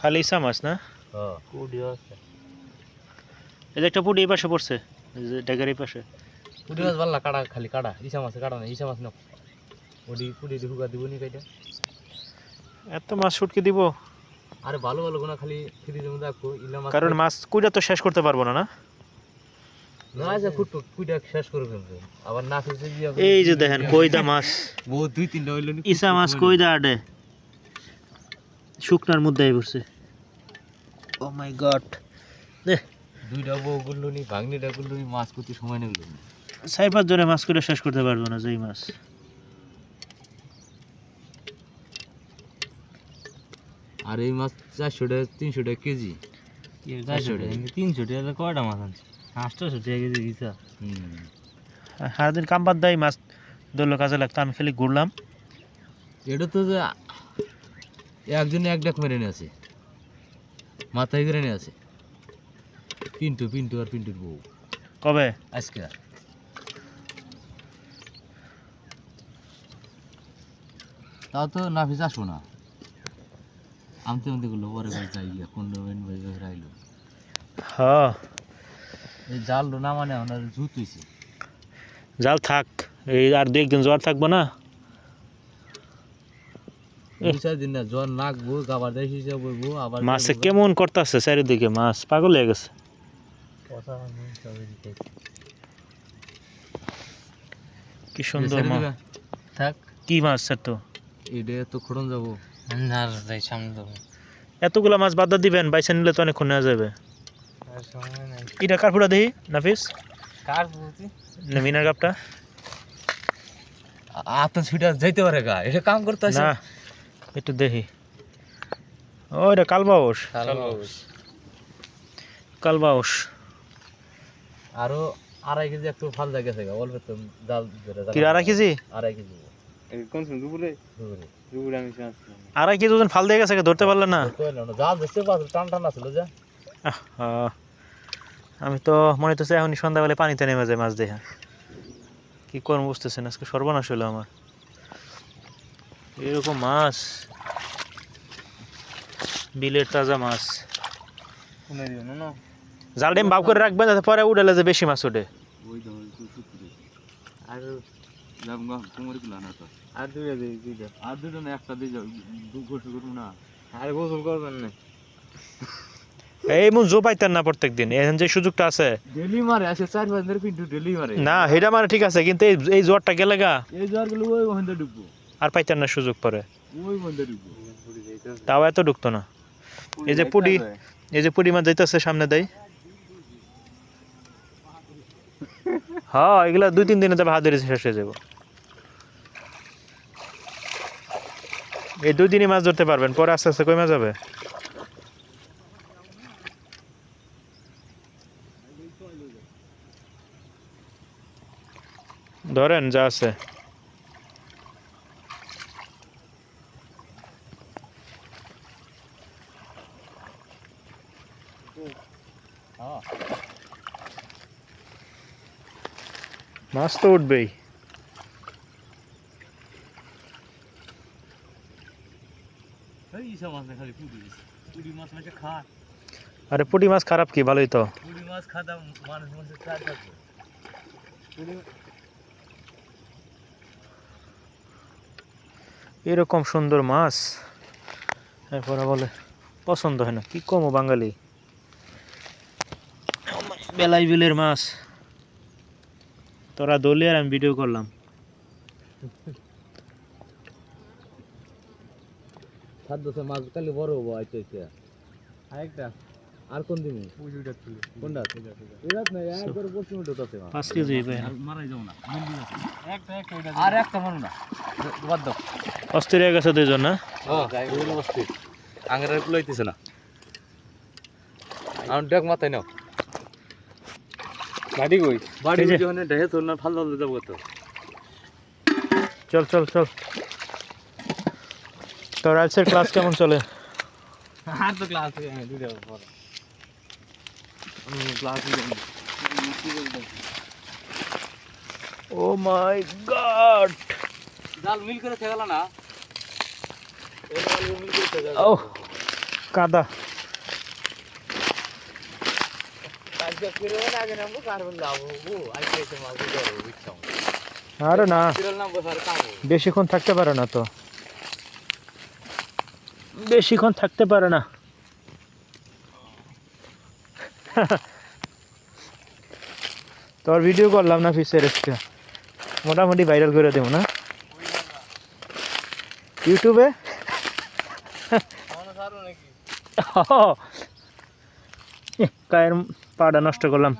খালি ইসা মাছ না? হ্যাঁ। এই যে একটা পুটি এই পাশে পড়ছে এই এই পাশে। পুটি মাছ ভালো কাটা খালি কাটা ইসা মাছে কাটা না ইসা মাছ না ওডি পুটি দিয়ে হুকা দিব নি কাইটা। এত মাছ শুটকে দিব? আরে ভালো ভালো গুনা খালি ফ্রিজের মধ্যে রাখব ইলা মাছ কারণ মাছ কুইটা তো শেষ করতে পারব না না? এই যে দেখেন কইদা মাছ। দুই তিনটা হইল ইসা মাছ কইদা আডে শুকনার মধ্যে আই পড়ছে। ও মাই গড দে। দুইটা বউ গুলো নি ভাঙনিটা গুলো নি মাছ করতে সময় নেই চার পাঁচ জনে মাছ করে শেষ করতে পারব না যেই মাছ। আর এই মাছ চারশো টাকা তিনশো টাকা কেজি। চারশো টাকা? তিনশো টাকা কয়টা মাছ আনছে? দিছা সারাদিন কাম বাদ দেয় মাছ ধরলো কাজে লাগতো আমি খালি ঘুরলাম। এটা তো যে একজনে এক ডাক মেরে নিয়ে আছে মাথায় করে নিয়ে আছে পিন্টু পিন্টু আর পিন্টুর বউ। কবে? আজকে। তাও তো নাফিস আসব না। আমতে আমতে গুলো পরে যাই কোন রাইলো হ এই জাল না মানে জুত হইছে। জাল থাক এই আর দু একদিন জ্বর থাকব না? দিন না জ্বর নাকবো গাবার দেয় বইবো আবার মাছে কেমন করতেছে চারিদিকে? মাছ পাগল হয়ে গেছে। দিতে। কি সুন্দর মাছ থাক। কি মাছ স্যার তো? এটা তো খড়ন যাব। যাই সামনে এতগুলা মাছ বাদ দিবেন বাইসে নিলে তো অনেকক্ষণ নেওয়া যাবে। এটা কার ফুটা দেখি নাফিস মিনার কাপটা ছুটা যাইতে পারে গা এটা কাম করতে না একটু দেখি ও এটা কালবাউস কালবাউস আরও আড়াই কেজি একটু ফাল জায়গা গা অল্প তো জাল ধরে কি আড়াই কেজি আড়াই কেজি কোন সময় দুপুরে দুপুরে। দুপুরে আমি আড়াই কেজি ওজন ফাল দিয়ে গেছে ধরতে পারলেন না ধরতে। জাল দেখতে পাচ্ছ টান টান আছিল যা আহ, আমি তো মনে হচ্ছে এখনই সন্ধ্যাবেলায় পানিতে নেমে যায় মাছ দেখা কি করব বুঝতেছেন আজকে সর্বনাশ হলো আমার। এরকম মাছ। বিলের তাজা মাছ। জাল ডিম ভাব করে রাখবেন যাতে পরে উঠেলে যে বেশি মাছ ওঠে। আর দুইটা দুটো না একটা দিয়ে যাও দু গোসল করব না। আর গোসল করবেন না। এই মন জো পাইতেন না প্রত্যেক দিন এখন যে সুযোগটা আছে। ডেলি মারে আছে চার পাঁচ পিন্টু ডেলি মারে। না সেটা মানে ঠিক আছে কিন্তু এই জ্বরটা গেলে গা। এই জ্বরগুলো ওই বন্ধে ঢুকবো আর পাইতেন না সুযোগ পরে। ওই বন্ধে ঢুকবো তাও এত ঢুকতো না। এই যে পুডি এই যে পুডি মাছ যাইতেছে সামনে দেয় হ্যাঁ এগুলা দুই তিন দিনে তবে হাত ধরে শেষ হয়ে যাব। এই দুই দিনই মাছ ধরতে পারবেন পরে আস্তে আস্তে কমে যাবে? ধরেন যা আছে হ্যাঁ মাছ তো উঠবেই এই ইসা মাছ না খালি পুঁটি পুঁটি মাছ মাছে খা আরে পুঁটি মাছ খারাপ কি ভালোই তো পুঁটি মাছ খাদা মানুষ মাছের চার এরকম সুন্দর মাছ? এরপরে বলে পছন্দ হয় না কি কমো বাঙালি? বেলাই বিলের মাছ। তোরা দলি আর আমি ভিডিও করলাম। মাছ কালি বড় হব আরেকটা আর কোন দিন ওই দুইটা তুলে কোনটা এরাত না একবার পশ্চিমে ঢোকাতে পাঁচ কেজি আর মারাই যাও না একটা একটা আর একটা মারো না বাদ দাও। অস্থির হয়ে গেছে দুইজন না? এগুলো অস্থির আঙের কুলাইতেছে না। আর ডেক মাথায় নাও। বাড়ি কই? বাড়ি যখন ঢেহে তোর না ফাল ফাল যাব তো। চল চল চল। তো রাইলসের ক্লাস কেমন চলে? আর তো ক্লাস পর ক্লাস ও মাই গড জাল মিল করে না। ও কাদা। আরে না। বেশিক্ষণ থাকতে পারে না তো। বেশিক্ষণ থাকতে পারে না। তোর ভিডিও করলাম না ফিসের মোটামুটি ভাইরাল করে দেবো না? ইউটিউবে সারো কায়ের পাটা নষ্ট করলাম।